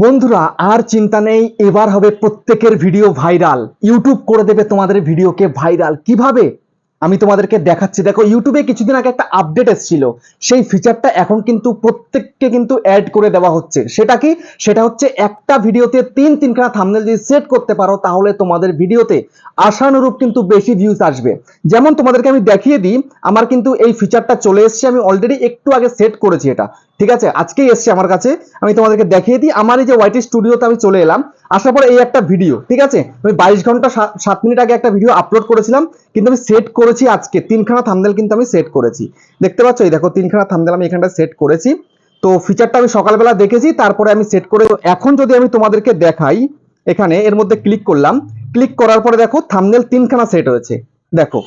বন্ধুরা, আর চিন্তা নেই, এবার হবে প্রত্যেকের ভিডিও ভাইরাল ইউটিউব করে দেবে তোমাদের ভিডিওকে ভাইরাল কীভাবে? আমি তোমাদেরকে দেখাচ্ছি। দেখো ইউটিউবে কিছুদিন আগে একটা আপডেট এসেছিল। সেই ফিচারটা এখন কিন্তু প্রত্যেককে কিন্তু অ্যাড করে দেওয়া হচ্ছে। সেটা কি? সেটা হচ্ছে একটা ভিডিওতে তিন, তিনখানা থাম্বনেল যদি সেট করতে পারো, তাহলে তোমাদের ভিডিওতে আশানুরূপ কিন্তু বেশি ভিউজ আসবে। যেমন তোমাদেরকে আমি দেখিয়ে দিই, আমার কিন্তু এই ফিচারটা চলে এসেছে। আমি অলরেডি একটু আগে সেট করেছি এটা। ঠিক আছে? আজকেই এসছে আমার কাছে। আমি তোমাদেরকে দেখিয়ে দিই। আমার এই যে ওয়াইটি স্টুডিওতে আমি চলে এলাম। আসার পর এই একটা ভিডিও ঠিক আছে? আমি বাইশ ঘণ্টা সাত মিনিট আগে একটা ভিডিও আপলোড করেছিলাম, কিন্তু আমি সেট করেছি আজকে। তিনখানা থামদেল কিন্তু আমি সেট করেছি। দেখতে পাচ্ছ? এই দেখো, তিনখানা থামদেল আমি এখানটা সেট করেছি। তো ফিচারটা আমি সকালবেলা দেখেছি, তারপরে আমি সেট করে, এখন যদি আমি তোমাদেরকে দেখাই, এখানে এর মধ্যে ক্লিক করলাম। ক্লিক করার পরে দেখো থামনেল তিনখানা সেট হয়েছে। দেখো।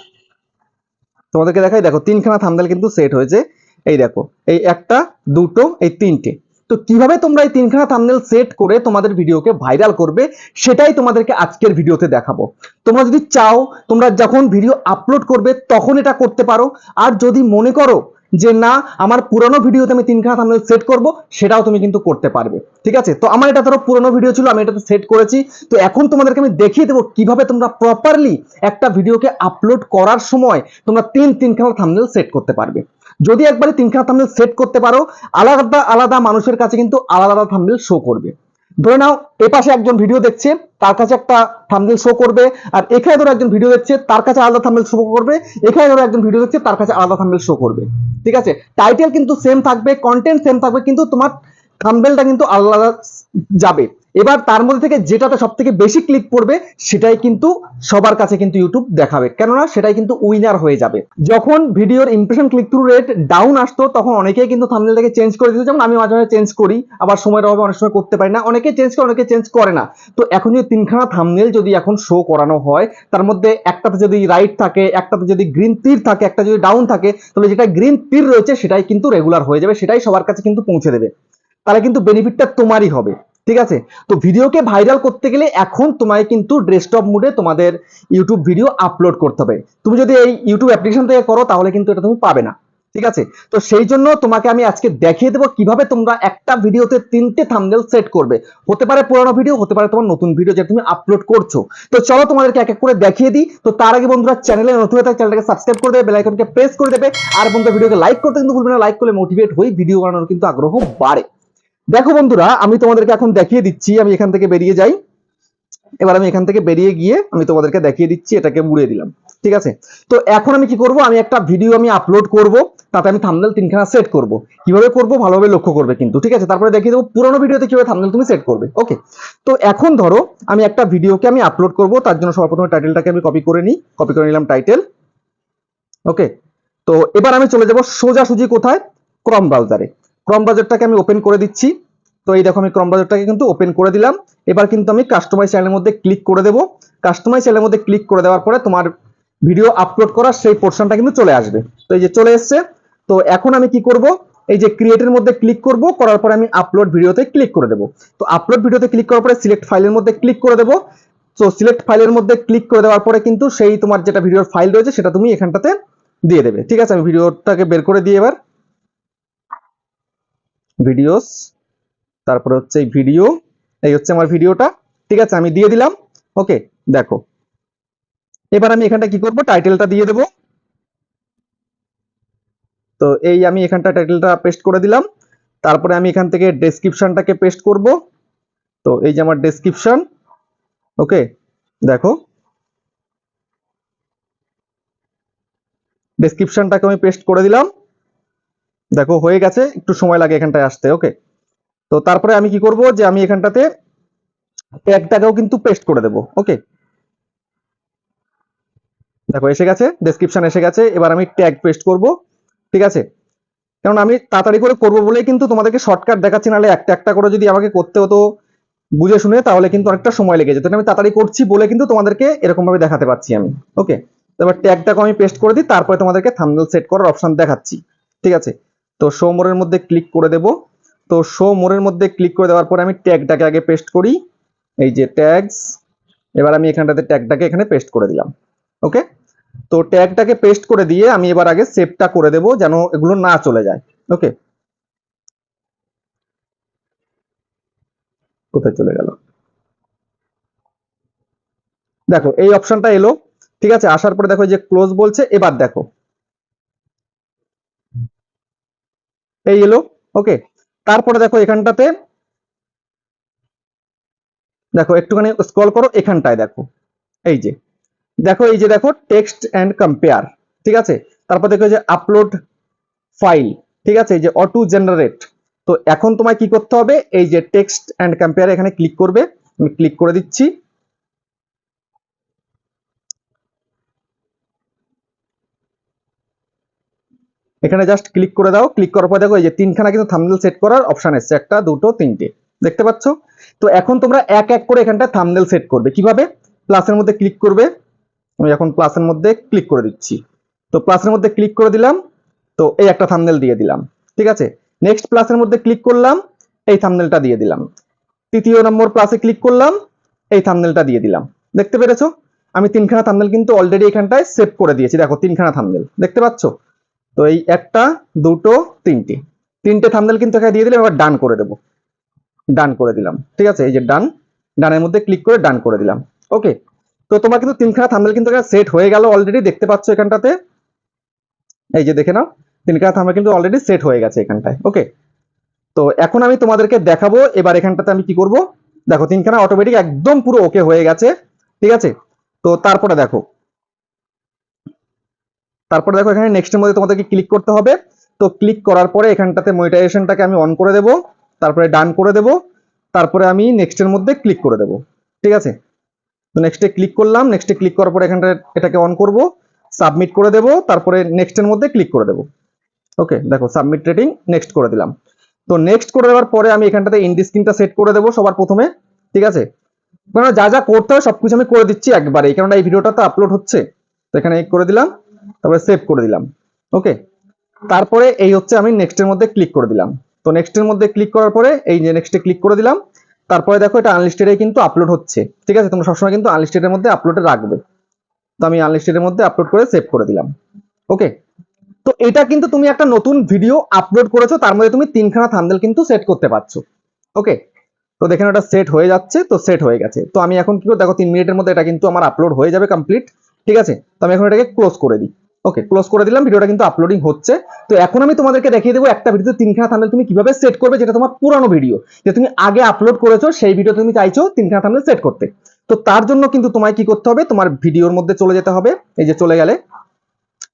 তোমাদেরকে দেখাই, দেখো, তিনখানা থামনেল কিন্তু সেট হয়েছে। এই দেখো, এই একটা, দুটো, এই তিনটে। তো কীভাবে তোমরা এই তিনখানা থামনেল সেট করে তোমাদের ভিডিওকে ভাইরাল করবে, সেটাই তোমাদেরকে আজকের ভিডিওতে দেখাবো। তোমরা যদি চাও, তোমরা যখন ভিডিও আপলোড করবে, তখন এটা করতে পারো। আর যদি মনে করো যে না, আমার পুরনো ভিডিওতে আমি তিনখানা থামনেল সেট করব, সেটাও তুমি কিন্তু করতে পারবে। ঠিক আছে? তো আমার এটা ধরো পুরনো ভিডিও ছিল, আমি এটাতে সেট করেছি। তো এখন তোমাদেরকে আমি দেখিয়ে দেবো কীভাবে তোমরা প্রপারলি একটা ভিডিওকে আপলোড করার সময় তোমরা তিন তিনখানা থামনেল সেট করতে পারবে। যদি একবারে তিনখানা থাম্বনেল সেট করতে পারো, আলাদা আলাদা মানুষের কাছে কিন্তু আলাদা আলাদা থাম্বনেল শো করবে। ধরে নাও এপাশে একজন ভিডিও দেখছে, তার কাছে একটা থাম্বনেল শো করবে, আর এখানে ধরো একজন ভিডিও দেখছে, তার কাছে আলাদা থাম্বনেল শো করবে, এখানে ধরো একজন ভিডিও দেখছে, তার কাছে আলাদা থাম্বনেল শো করবে। ঠিক আছে? টাইটেল কিন্তু সেম থাকবে কন্টেন্ট সেম থাকবে, কিন্তু তোমার থাম্বনেলটা কিন্তু আলাদা যাবে। এবার তার মধ্যে থেকে যেটাতে সব থেকে বেশি ক্লিক পড়বে, সেটাই কিন্তু সবার কাছে কিন্তু ইউটিউব দেখাবে। কেননা সেটাই কিন্তু উইনার হয়ে যাবে। যখন ভিডিওর impression click through rate down আসতো, তখন অনেকেই কিন্তু থাম্বনেলটাকে চেঞ্জ করে দিত। যেমন আমি মাঝে মাঝে চেঞ্জ করি, আবার সময়ের অভাবে অনেক সময় করতে পারি না। অনেকে চেঞ্জ করে, অনেকে চেঞ্জ করে না। তো এখন যদি তিনখানা থামনেল যদি এখন শো করানো হয়, তার মধ্যে একটাতে যদি রাইট থাকে, একটাতে যদি গ্রিন তীর থাকে, একটা যদি ডাউন থাকে, তাহলে যেটা গ্রিন তীর রয়েছে, সেটাই কিন্তু রেগুলার হয়ে যাবে, সেটাই সবার কাছে কিন্তু পৌঁছে দেবে। তাহলে কিন্তু বেনিফিটটা তোমারই হবে। ঠিক আছে? তো ভিডিওকে ভাইরাল করতে গেলে এখন তোমায় কিন্তু ডেস্কটপ মুডে তোমাদের ইউটিউব ভিডিও আপলোড করতে হবে। তুমি যদি এই ইউটিউব অ্যাপ্লিকেশন থেকে করো, তাহলে কিন্তু এটা তুমি পাবে না। ঠিক আছে? তো সেই জন্য তোমাকে আমি আজকে দেখিয়ে দেবো কীভাবে তোমরা একটা ভিডিওতে তিনটে থাম্বনেল সেট করবে। হতে পারে পুরোনো ভিডিও হতে পারে তোমার নতুন ভিডিও যেটা তুমি আপলোড করছ। তো চলো তোমাদেরকে এক এক করে দেখিয়ে দিই। তো তার আগে বন্ধুরা চ্যানেলে নতুন হয়ে থাকে চ্যানেলটাকে সাবস্ক্রাইব করে দেবে বেল আইকনকে প্রেস করে দেবে। আর বন্ধুরা ভিডিওকে লাইক করতে কিন্তু ভুলবে না। লাইক করলে মোটিভেট হই ভিডিও বানানোর কিন্তু আগ্রহ বাড়ে। দেখো বন্ধুরা, আমি তোমাদেরকে এখন দেখিয়ে দিচ্ছি, আমি এখান থেকে বেরিয়ে যাই। এবার আমি এখান থেকে বেরিয়ে গিয়ে আমি তোমাদেরকে দেখিয়ে দিচ্ছি, এটাকে মুড়িয়ে দিলাম, ঠিক আছে? তো এখন আমি কি করব, আমি একটা ভিডিও আমি আপলোড করব, তাতে আমি থাম্বনেল তিনখানা সেট করব। কীভাবে করব, ভালোভাবে লক্ষ্য করবে কিন্তু, ঠিক আছে? তারপরে দেখিয়ে দেবো, পুরোনো ভিডিওতে কীভাবে থাম্বনেল তুমি সেট করবে ওকে তো এখন ধরো, আমি একটা ভিডিওকে আমি আপলোড করব, তার জন্য সর্বপ্রথমে টাইটেলটাকে আমি কপি করে নিই কপি করে নিলাম টাইটেল ওকে তো এবার আমি চলে যাব সোজাসুজি কোথায়? ক্রম ব্রাউজারে ক্রম ব্রাউজারটাকে আমি ওপেন করে দিচ্ছি। তো এই দেখো আমি ক্রম ব্রাউজারটাকে কিন্তু ওপেন করে দিলাম। এবার কিন্তু আমি কাস্টমাইজ চ্যানেলের মধ্যে ক্লিক করে দেবো। কাস্টমাইজ চ্যানেলের মধ্যে ক্লিক করে দেওয়ার পরে তোমার ভিডিও আপলোড করার সেই পোর্শনটা কিন্তু চলে আসবে। তো এই যে চলে এসছে। তো এখন আমি কি করব? এই যে ক্রিয়েটের মধ্যে ক্লিক করব। করার পরে আমি আপলোড ভিডিওতে ক্লিক করে দেবো। তো আপলোড ভিডিওতে ক্লিক করার পরে সিলেক্ট ফাইলের মধ্যে ক্লিক করে দেবো। তো সিলেক্ট ফাইলের মধ্যে ক্লিক করে দেওয়ার পরে কিন্তু সেই তোমার যেটা ভিডিওর ফাইল রয়েছে, সেটা তুমি এখানটাতে দিয়ে দেবে। ঠিক আছে, আমি ভিডিওটাকে বের করে দিয়ে এবার। ভিডিওস তারপরে হচ্ছে এই ভিডিও এই হচ্ছে আমার ভিডিওটা ঠিক আছে, আমি দিয়ে দিলাম ওকে দেখো, এবার আমি এখানটা কি করব টাইটেলটা দিয়ে দেব, তো এই আমি এখানটা টাইটেলটা পেস্ট করে দিলাম, তারপরে আমি এখান থেকে ডেসক্রিপশনটাকে পেস্ট করব, তো এই যে আমার ডেসক্রিপশন ওকে দেখো ডেসক্রিপশনটাকে আমি পেস্ট করে দিলাম দেখো, হয়ে গেছে। একটু সময় লাগে এখানটায় আসতে ওকে তো তারপরে আমি কি করব যে আমি এখানটাতে ট্যাগটাকেও কিন্তু পেস্ট করে দেব ওকে দেখো, এসে গেছে ডেসক্রিপশন এসে গেছে, এবার আমি ট্যাগ পেস্ট করব, ঠিক আছে? কারণ আমি তাড়াতাড়ি করে করব বলেই কিন্তু তোমাদেরকে শর্টকাট দেখাচ্ছি, নাহলে একটা একটা করে যদি আমাকে করতে হতো বুঝে শুনে, তাহলে কিন্তু অনেকটা সময় লেগে যেত। আমি তাড়াতাড়ি করছি বলে কিন্তু তোমাদেরকে এরকম ভাবে দেখাতে পাচ্ছি আমি ওকে এবার ট্যাগটাকে আমি পেস্ট করে দিই, তারপরে তোমাদেরকে থাম্বনেল সেট করার অপশন দেখাচ্ছি, ঠিক আছে? তো শো মোরের মধ্যে ক্লিক করে দেব। তো শো মোরের মধ্যে ক্লিক করে দেওয়ার পরে আমি ট্যাগটাকে আগে পেস্ট করি। এই যে ট্যাগস এবার আমি এখানটাতে ট্যাগটাকে এখানে পেস্ট করে দিলাম। ওকে তো ট্যাগটাকে পেস্ট করে দিয়ে আমি এবার আগে সেভটা করে দেব যেন এগুলো না চলে যায়। ওকে কোথায় চলে গেল? দেখো, এই অপশনটা এলো। ঠিক আছে? আসার পরে দেখো যে ক্লোজ বলছে, এবার দেখো। এই এলো ওকে তারপরে দেখো এখানটাতে, দেখো একটুখানি স্ক্রল করো, এখানটায় দেখো, এই যে। দেখো এই যে দেখো টেক্সট অ্যান্ড কম্পেয়ার ঠিক আছে? তারপর দেখো যে আপলোড ফাইল ঠিক আছে? এই যে অটো জেনারেট তো এখন তোমায় কি করতে হবে? এই যে টেক্সট অ্যান্ড কম্পেয়ার এখানে ক্লিক করবে, আমি ক্লিক করে দিচ্ছি। এখানে জাস্ট ক্লিক করে দাও। ক্লিক করার পর দেখো এই যে তিনখানা কিন্তু থাম্বনেল সেট করার অপশন এসছে। একটা, দুটো, তিনটে। দেখতে পাচ্ছ? তো এখন তোমরা এক এক করে এখানটা থাম্বনেল সেট করবে। কীভাবে? প্লাসের মধ্যে ক্লিক করবে। আমি এখন প্লাসের মধ্যে ক্লিক করে দিচ্ছি। তো প্লাসের মধ্যে ক্লিক করে দিলাম। তো এই একটা থাম্বনেল দিয়ে দিলাম। ঠিক আছে? নেক্সট প্লাসের মধ্যে ক্লিক করলাম। এই থাম্বনেলটা দিয়ে দিলাম। তৃতীয় নম্বর প্লাসে ক্লিক করলাম। এই থাম্বনেলটা দিয়ে দিলাম। দেখতে পেরেছ? আমি তিনখানা থাম্বনেল কিন্তু অলরেডি এখানটায় সেভ করে দিয়েছি। দেখো, তিনখানা থাম্বনেল দেখতে পাচ্ছ? তো এই একটা, দুটো, তিনটে। তিনটে থাম্বনেল কিন্তু এখানে দিয়ে দিলাম, এবার ডান করে দেবো। ডান করে দিলাম। ঠিক আছে? এই যে ডান ডানের মধ্যে ক্লিক করে ডান করে দিলাম। ওকে তো তোমার কিন্তু তিনখানা থাম্বনেল কিন্তু এখানে সেট হয়ে গেল অলরেডি দেখতে পাচ্ছ এখানটাতে। এই যে দেখে নাও, তিনখানা থাম্বনেল কিন্তু অলরেডি সেট হয়ে গেছে এখানটায়। ওকে তো এখন আমি তোমাদেরকে দেখাবো, এবার এখানটাতে আমি কি করব? দেখো, তিনখানা অটোমেটিক একদম পুরো ওকে হয়ে গেছে। ঠিক আছে? তো তারপরে দেখো তারপরে দেখো এখানে নেক্সটের মধ্যে তোমাদেরকে ক্লিক করতে হবে। তো ক্লিক করার পরে এখানটাতে মনিটাইজেশনটাকে আমি অন করে দেব, তারপরে ডান করে দেব, তারপরে আমি নেক্সটের মধ্যে ক্লিক করে দেব। ঠিক আছে? তো নেক্সটে ক্লিক করলাম নেক্সটে ক্লিক করার পরে এখানটা এটাকে অন করব সাবমিট করে দেব, তারপরে নেক্সটের মধ্যে ক্লিক করে দেব। ওকে দেখো সাবমিট রেটিং নেক্সট করে দিলাম। তো নেক্সট করে দেওয়ার পরে আমি এখানটাতে ইন্ডি স্ক্রিনটা সেট করে দেবো সবার প্রথমে। ঠিক আছে? কারণ যা যা করতে হয় সবকিছু আমি করে দিচ্ছি একবারে কারণে এই ভিডিওটা তো আপলোড হচ্ছে। তো এখানে করে দিলাম। তারপরে সেভ করে দিলাম ওকে তারপরে এই হচ্ছে আমি নেক্সটের মধ্যে ক্লিক করে দিলাম। তো নেক্সটের মধ্যে ক্লিক করার পরে এই যে নেক্সটে ক্লিক করে দিলাম, তারপরে দেখো এটা আনলিস্টেডে কিন্তু আপলোড হচ্ছে, ঠিক আছে? তোমরা সবসময় কিন্তু আনলিস্টেডের মধ্যে আপলোডে রাখবে। তো আমি আনলিস্টেডের মধ্যে আপলোড করে সেভ করে দিলাম ওকে তো এটা কিন্তু তুমি একটা নতুন ভিডিও আপলোড করেছ, তার মধ্যে তুমি তিনখানা থাম্বনেল কিন্তু সেট করতে পারছ ওকে তো দেখেন ওটা সেট হয়ে যাচ্ছে, তো সেট হয়ে গেছে। তো আমি এখন কি দেখো তিন মিনিটের মধ্যে এটা কিন্তু আমার আপলোড হয়ে যাবে কমপ্লিট ঠিক আছে? তো আমি এখন এটাকে ক্লোজ করে দিই। ওকে ক্লোজ করে দিলাম ভিডিওটা কিন্তু আপলোডিং হচ্ছে। তো এখন আমি তোমাদেরকে দেখিয়ে দেবো একটা ভিডিওতে তিনখানা থাম্বনেল তুমি কীভাবে সেট করবে, যেটা তোমার পুরানো ভিডিও যে তুমি আগে আপলোড করেছ, সেই ভিডিও তুমি চাইছো তিনখানা থাম্বনেল সেট করতে। তো তার জন্য কিন্তু তোমায় কি করতে হবে, তোমার ভিডিওর মধ্যে চলে যেতে হবে। এই যে চলে গেলে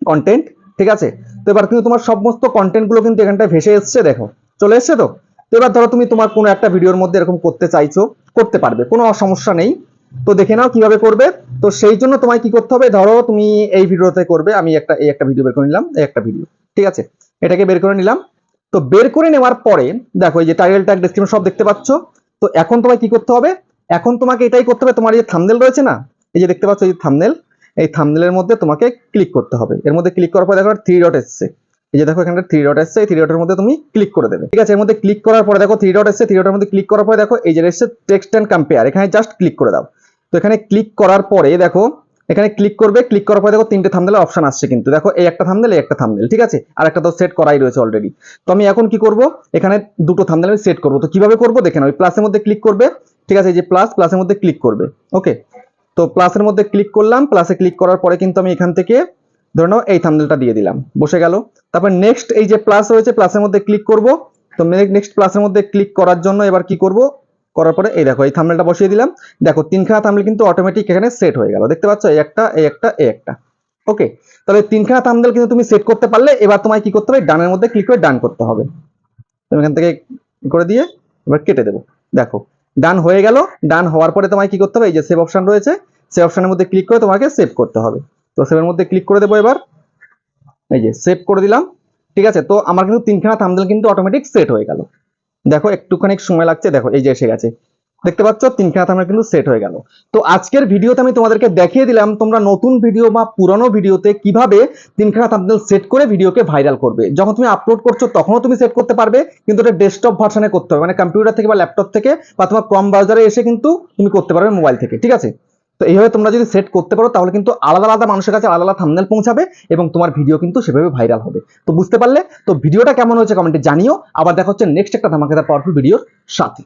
কন্টেন্ট ঠিক আছে? তো এবার কিন্তু তোমার সমস্ত কন্টেন্টগুলো কিন্তু এখানটায় ভেসে এসছে, দেখো। চলে এসছে তো? তো এবার ধরো তুমি তোমার কোনো একটা ভিডিওর মধ্যে এরকম করতে চাইছো, করতে পারবে, কোনো সমস্যা নেই। তো দেখে নাও কীভাবে করবে। তো সেই জন্য তোমায় কি করতে হবে, ধরো তুমি এই ভিডিওতে করবে, আমি একটা, এই একটা ভিডিও বের করে নিলাম, এই একটা ভিডিও ঠিক আছে? এটাকে বের করে নিলাম। তো বের করে নেওয়ার পরে, দেখো এই যে টাইটেল ট্যাগ ডেসক্রিপশন সব দেখতে পাচ্ছ। তো এখন তোমায় কি করতে হবে, এখন তোমাকে এটাই করতে হবে, তোমার যে থাম্বনেল রয়েছে না, এই যে দেখতে পাচ্ছ এই থাম্বনেল এই থাম্বনেলের মধ্যে তোমাকে ক্লিক করতে হবে। এর মধ্যে ক্লিক করার পর দেখো থ্রি ডট এসছে এই যে দেখো এখানে থ্রি ডট এসছে এই থ্রি ডটের মধ্যে তুমি ক্লিক করে দেবে, ঠিক আছে? এর মধ্যে ক্লিক করার পরে দেখো থ্রি ডট এসছে থ্রি ডটের মধ্যে ক্লিক করার পরে দেখো এই যে এসছে টেক্সট অ্যান্ড কম্পেয়ার এখানে জাস্ট ক্লিক করে দাও। তো এখানে ক্লিক করার পরে দেখো, এখানে ক্লিক করবে ক্লিক করার পরে দেখো তিনটে থাম্বনেলের অপশন আসছে কিন্তু। দেখো এই একটা থাম্বনেল এই একটা থাম্বনেল ঠিক আছে? আর একটা তো সেট করাই রয়েছে অলরেডি তো আমি এখন কি করব? এখানে দুটো থাম্বনেল আমি সেট করব। তো কীভাবে করব? দেখে নাও প্লাসের মধ্যে ক্লিক করবে, ঠিক আছে? এই যে প্লাস প্লাসের মধ্যে ক্লিক করবে ওকে তো প্লাসের মধ্যে ক্লিক করলাম প্লাসে ক্লিক করার পরে কিন্তু আমি এখান থেকে, ধরে নাও এই থাম্বনেলটা দিয়ে দিলাম, বসে গেল। তারপর নেক্সট এই যে প্লাস রয়েছে প্লাসের মধ্যে ক্লিক করব। তো নেক্সট প্লাসের মধ্যে ক্লিক করার জন্য এবার কি করব? করার পরে এই দেখো, এই থাম্বনেলটা বসিয়ে দিলাম। দেখো, তিনখানা থাম্বনেল কিন্তু অটোমেটিক এখানে সেট হয়ে গেল। দেখতে পাচ্ছ? এই একটা এই একটা এই একটা। ওকে তাহলে তিনখানা থাম্বনেল কিন্তু তুমি সেট করতে পারলে, এবার তোমায় কি করতে হবে? ডানের মধ্যে ক্লিক করে ডান করতে হবে। তুমি এখান থেকে করে দিয়ে এবার কেটে দেবো। দেখো ডান হয়ে গেল। ডান হওয়ার পরে তোমায় কি করতে হবে? এই যে সেভ অপশন রয়েছে সেভ অপশনের মধ্যে ক্লিক করে তোমাকে সেভ করতে হবে। তো সেভের মধ্যে ক্লিক করে দেবো এবার। এই যে সেভ করে দিলাম। ঠিক আছে? তো আমার কিন্তু তিনখানা থাম্বনেল কিন্তু অটোমেটিক সেট হয়ে গেল। দেখো, একটুখানি সময় লাগছে, দেখো, এই যে এসে গেছে। দেখতে পাচ্ছ, তিনখানা থাম্বনেল কিন্তু সেট হয়ে গেল। তো আজকের ভিডিওতে আমি তোমাদেরকে দেখিয়ে দিলাম, তোমরা নতুন ভিডিও বা পুরনো ভিডিওতে কীভাবে তিনখানা থাম্বনেল সেট করে ভিডিওকে ভাইরাল করবে। যখন তুমি আপলোড করছ, তখনও তুমি সেট করতে পারবে, কিন্তু এটা ডেস্কটপ ভার্সনে করতে হবে। মানে কম্পিউটার থেকে বা ল্যাপটপ থেকে বা তোমার ক্রম ব্রাউজারে এসে কিন্তু তুমি করতে পারবে মোবাইল থেকে, ঠিক আছে? তো এইভাবে তোমরা যদি সেট করতে পারো, তাহলে কিন্তু আলাদা আলাদা মানুষের কাছে আলাদা আলাদা থামনেল পৌঁছাবে এবং তোমার ভিডিও কিন্তু সেভাবে ভাইরাল হবে। তো বুঝতে পারলে? তো ভিডিওটা কেমন হয়েছে কমেন্টে জানিও। আবার দেখা হচ্ছে নেক্সট একটা ধামাকাদার পাওয়ারফুল ভিডিওর সাথে।